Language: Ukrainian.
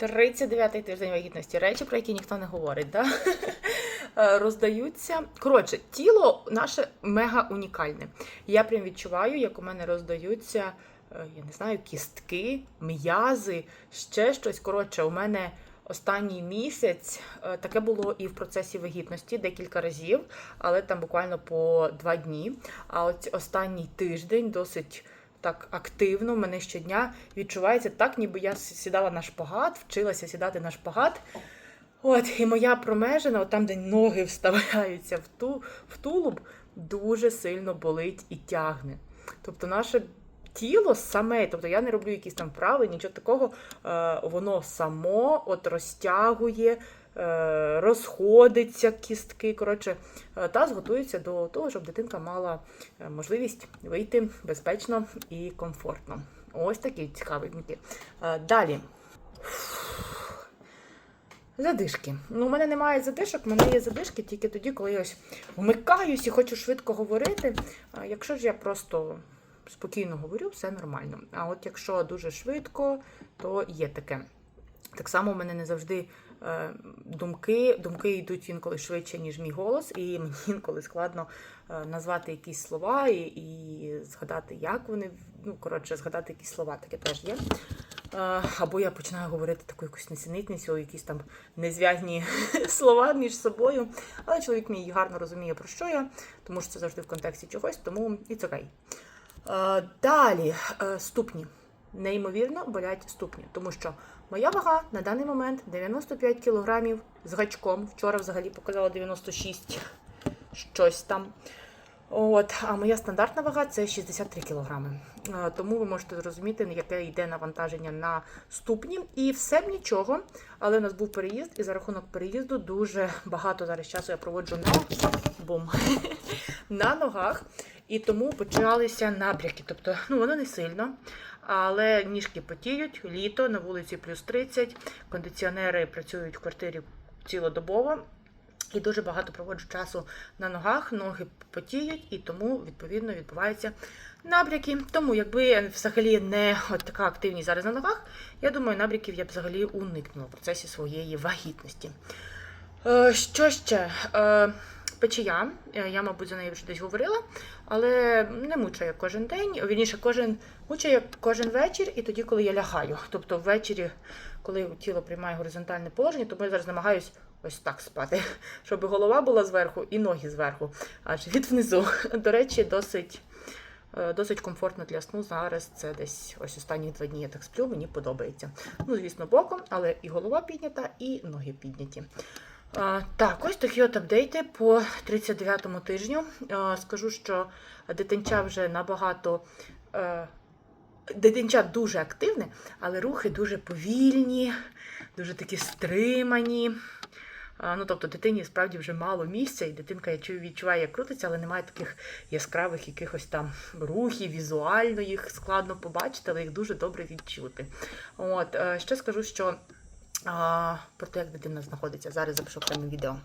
39-й тиждень вагітності. Речі, про які ніхто не говорить, да? Е, роздаються. Коротше, тіло наше мега унікальне. Я прям відчуваю, як у мене роздаються, е, я не знаю, кістки, м'язи, ще щось. Коротше, у мене останній місяць е, таке було і в процесі вагітності декілька разів, але там буквально по два дні. А от останній тиждень досить так активно мене щодня відчувається так, ніби я сідала на шпагат, вчилася сідати на шпагат. От, і моя промежина, от там, де ноги вставляються в, ту, в тулуб, дуже сильно болить і тягне. Тобто наше тіло саме, тобто я не роблю якісь там вправи, нічого такого, е, воно само от розтягує, розходиться кістки. Коротше, е, таз готується до того, щоб дитинка мала е, можливість вийти безпечно і комфортно. Ось такі. Е, Далі. Задишки. Ну, у мене немає задишок, у мене є задишки тільки тоді, коли я ось вмикаюсь і хочу швидко говорити. Якщо ж я просто спокійно говорю, все нормально. А от якщо дуже швидко, то є таке. Так само у мене не завжди е, думки, думки йдуть інколи швидше, ніж мій голос, і мені інколи складно е, назвати якісь слова і, і згадати, як вони, ну, коротше, згадати якісь слова, таке теж є. Е, Або я починаю говорити таку якусь несенітницю, якісь там незв'язні слова між собою. Але чоловік мій гарно розуміє, про що я, тому що це завжди в контексті чогось, тому okay. Е, Далі ступні. Неймовірно болять ступні, тому що моя вага на даний момент 95 кілограмів з гачком. Вчора взагалі показала 96 щось там. От, а моя стандартна вага це 63 кілограми. Е, Тому ви можете зрозуміти, яке йде навантаження на ступні. І все б нічого. Але у нас був переїзд, і за рахунок переїзду дуже багато зараз часу я проводжу на бум на ногах. І тому почалися набряки. Тобто, ну воно не сильно, але ніжки потіють, літо на вулиці плюс 30, кондиціонери працюють в квартирі цілодобово. І дуже багато проводжу часу на ногах, ноги потіють, і тому відповідно відбуваються набряки. Тому, якби взагалі не от така активність зараз на ногах, я думаю, набряків я б взагалі уникнула в процесі своєї вагітності. Е, що ще? Печія. Е, Я, мабуть, за нею вже десь говорила, але не мучає кожен день. Вірніше, кожен мучає кожен вечір, і тоді, коли я лягаю. Тобто ввечері, коли тіло приймає горизонтальне положення, тому я зараз намагаюсь ось так спати, щоб голова була зверху і ноги зверху, а живіт внизу. До речі, досить. е, Досить комфортно для сну зараз. Це десь ось останні два дні я так сплю, мені подобається. Ну, звісно, боком, але і голова піднята, і ноги підняті. Так, ось такі от апдейти по 39-му тижню. Скажу, що дитинча вже набагато. е, Дитинча дуже активне, але рухи дуже повільні, дуже такі стримані. Ну, тобто дитині справді вже мало місця, і дитинка я відчуває, як крутиться, але немає таких яскравих якихось там рухів, візуально їх складно побачити, але їх дуже добре відчути. От, е, ще скажу, що про те, як дитина знаходиться. Зараз запишу окреме відео.